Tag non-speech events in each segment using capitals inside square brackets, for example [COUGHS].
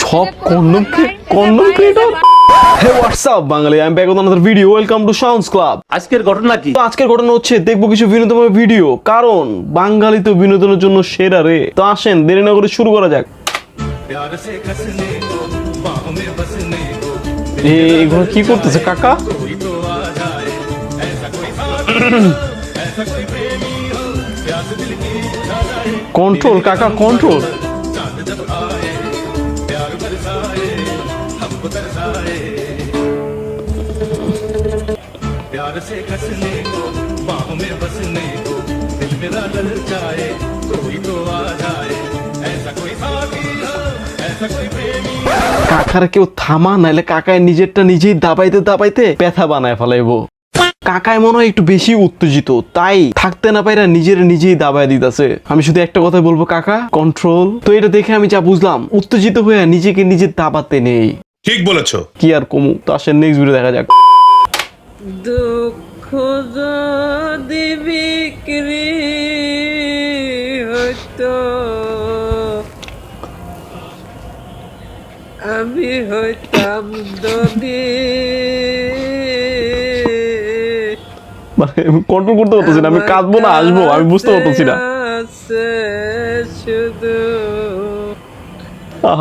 সব condom condom condom hey WhatsApp Bangali? আমি back another video welcome to sounds club আজকের ঘটনা কি? তো আজকের ঘটনা হচ্ছে দেখব কিছু বিনোদন ভিডিও কারণ বাঙালি তো বিনোদনের জন্য সেরা রে। তো আসেন দেরি না করে শুরু করা যাক। এগুলো কি করতেছে কাকা? [COUGHS] কন্ট্রোল কাকা কন্ট্রোল से कसने को बाहों में बसने को दिल मेरा ललचाए कोई तो आ जाए ऐसा कोई साथी हो ऐसा कोई प्रेमी हो কাকার কেউ থামা নাইলে কাকায় নিজেরটা নিজেই দাবাইতে দাবাইতে ব্যথা বানায় ফেলাইবো কাকায় মনে হয় একটু বেশি উত্তেজিত তাই থাকতে না পাইরা নিজের নিজেই দাবায় দিতেছে আমি শুধু একটা কথাই বলবো কাকা কন্ট্রোল তো এটা দেখে আমি যা বুঝলাম উত্তেজিত হয়ে নিজেকে নিজে দাবাতে নেই ঠিক বলেছো কি আর কমু তো আসেন নেক্সট ভিডিও দেখা যাক দুঃখ যদি বিক্রি হতো আমি হইতাম দবি মানে কন্ট্রোল করতে পারতেছি না আমি কাঁদবো না আসব আমি বুঝতে পারতেছি না। শুধু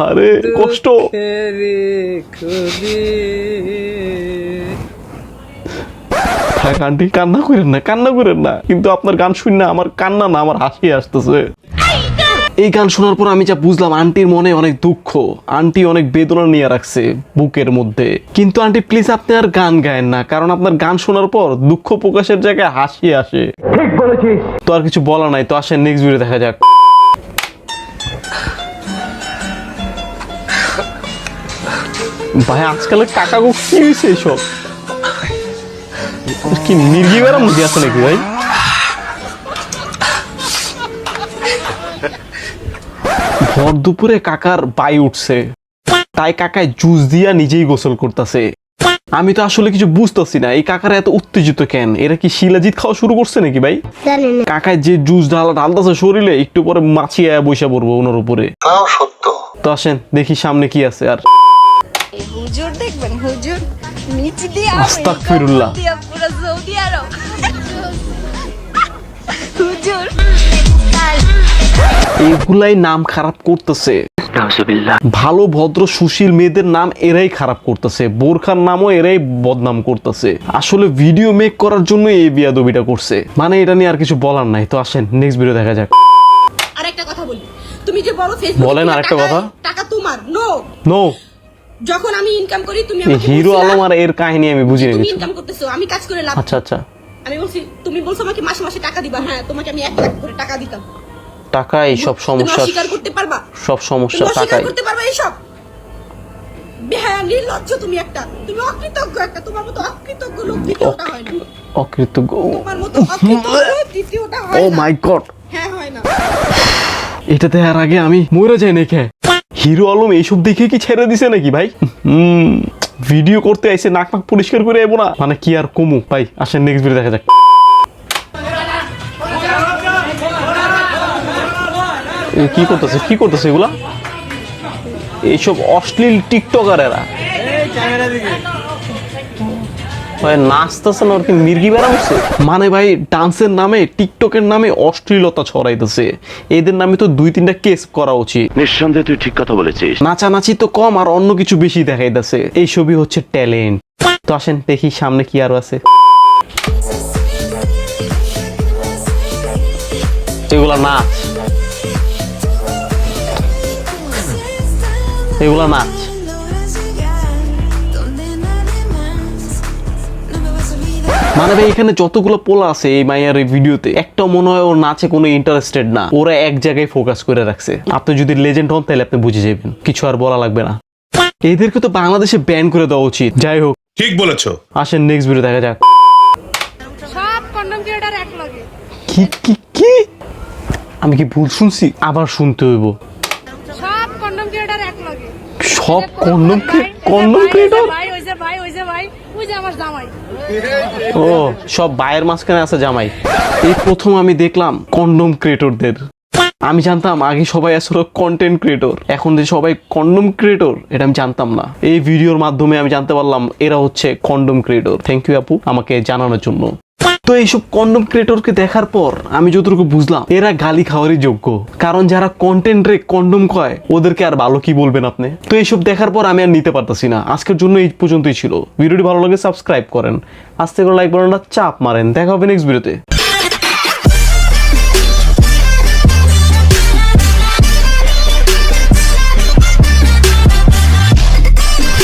আরে কষ্ট। খুবই। থাক আন্টি কান্না করেন না কান্না করেন না। কিন্তু আপনার গান শুন না আমার কান্না না আমার হাসি আসতেছে। এই গান শোনার পর আমি যা বুঝলাম আন্টির মনে অনেক দুঃখ আন্টি অনেক বেদনা নিয়ে রাখছে বুকের মধ্যে। কিন্তু আন্টি প্লিজ আপনি আর গান গায়েন না কারণ আপনার গান শোনার পর দুঃখ প্রকাশের জায়গায় হাসি আসে। ঠিক বলেছিস। তো আর কিছু বলা নাই তো আসেন নেক্সট ভিডিও দেখা যাক। ভাই আজকালের কাকা গো কি হয়েছে এসব? কি মির্গি মুরগি আছে নাকি ভাই? ভর দুপুরে কাকার বাই উঠছে। তাই কাকায় জুস দিয়া নিজেই গোসল করতেছে। আমি তো আসলে কিছু বুঝতেছি না এই কাকারা এত উত্তেজিত কেন? এরা কি শিলাজিৎ খাওয়া শুরু করছে নাকি ভাই? কাকায় যে জুস ঢালা ঢালতেছে শরীরে একটু পরে মাছিয়ে বসে পড়ব ওনার উপরে। তো আসেন দেখি সামনে কি আছে আর হুজুর দেখবেন হুজুর দিয়ে আস্তাগফিরুল্লাহ। দিয়া পুরো সৌদি আরব হুজুর এগুলাই নাম খারাপ করতেছে। ভালো ভদ্র সুশীল মেয়েদের নাম এরাই খারাপ করতেছে। বোরখার নামও এরাই বদনাম করতেছে। আসলে ভিডিও মেক করার জন্য এই বিয়াদবিটা করছে। মানে এটা নিয়ে আর কিছু বলার নাই। তো আসেন নেক্সট ভিডিও দেখা যাক। আরেকটা কথা বলি। তুমি যে বড় ফেসবুক বলেন আরেকটা কথা। টাকা তোমার নো নো যখন আমি ইনকাম করি তুমি আমাকে হিরো আলম আর এর কাহিনী আমি বুঝি তুমি ইনকাম করতেছো আমি কাজ করে লাভ আচ্ছা আচ্ছা। আমি বলছি তুমি বলছো আমাকে মাসে মাসে টাকা দিবা হ্যাঁ তোমাকে আমি এক লাখ করে টাকা দিতাম। টাকাই সব সমস্যা। অস্বীকার করতে পারবা? সব সমস্যা টাকাই। করতে পারবা বেহায়া নির্লজ্জ তুমি একটা। তুমি অকৃতজ্ঞ একটা তোমার মতো অকৃতজ্ঞ লোক দ্বিতীয়টা হয় না। অকৃতজ্ঞ। তোমার মতো অকৃতজ্ঞ দ্বিতীয়টা হয় না। মাই গড হ্যাঁ হয় না। এটা দেখার আগে আমি মরে যাই নাকি? হিরো আলম এইসব দেখে কি ছেড়ে দিছে নাকি ভাই? হুম, ভিডিও করতে আইসে নাক নাক পরিষ্কার করে এবো না। মানে কি আর কমু? ভাই, আসেন নেক্সট ভিডিও দেখা যাক। কি করতেছে? কি করতেছে এগুলা? এইসব অশ্লীল টিকটকার এরা ভাই নাচতেছে না ওর কি মির্গি বেড়াচ্ছে মানে ভাই ডান্সের নামে টিকটকের নামে অশ্লীলতা ছড়াইতেছে। এদের নামে তো দুই তিনটা কেস করা উচিত। নিঃসন্দেহে তুই ঠিক কথা বলেছিস। নাচানাচি তো কম আর অন্য কিছু বেশি দেখাইতেছে। এই ছবি হচ্ছে ট্যালেন্ট। তো আসেন দেখি সামনে কি আরও আছে। এগুলা নাচ। এগুলা নাচ। মানে ভাই এখানে যতগুলো পোলা আছে এই মাইয়ার এই ভিডিওতে একটা মনে হয় ওর নাচে কোনো ইন্টারেস্টেড না। ওরা এক জায়গায় ফোকাস করে রাখছে। আপনি যদি লেজেন্ড হন তাহলে আপনি বুঝে যাবেন। কিছু আর বলা লাগবে না। এদেরকে তো বাংলাদেশে ব্যান করে দেওয়া উচিত। যাই হোক। ঠিক বলেছ। আসেন নেক্সট ভিডিও দেখা যাক। সব কন্ডম ক্রিয়েটার এক লগে কি কি কি? আমি কি ভুল শুনছি? আবার শুনতে হইব। সব কন্ডম ক্রিয়েটার এক লগে সব কন্ডম কন্ডম ক্রিয়েটর ভাই ওই যে ভাই ওই যে ভাই। ও, সব বায়ের মাঝখানে আছে জামাই। এই প্রথম আমি দেখলাম কন্ডম ক্রিয়েটরদের। আমি জানতাম আগে সবাই আসলে কন্টেন্ট ক্রিয়েটর এখন যে সবাই কন্ডম ক্রিয়েটর, এটা আমি জানতাম না। এই ভিডিওর মাধ্যমে আমি জানতে পারলাম এরা হচ্ছে কন্ডম ক্রিয়েটর। থ্যাংক ইউ আপু আমাকে জানানোর জন্য। তো এইসব কন্ডম ক্রিয়েটরকে দেখার পর আমি যতটুকু বুঝলাম, এরা গালি খাওয়ারই যোগ্য। কারণ যারা কন্টেন্ট রে কন্ডম কয় ওদেরকে আর ভালো কি বলবেন আপনি? তো এইসব দেখার পর আমি আর নিতে পারতেছি না। আজকের জন্য এই পর্যন্তই ছিল। ভিডিওটি ভালো লাগে সাবস্ক্রাইব করেন। আজ থেকে লাইক বাটনটা চাপ মারেন। দেখা হবে নেক্সট ভিডিওতে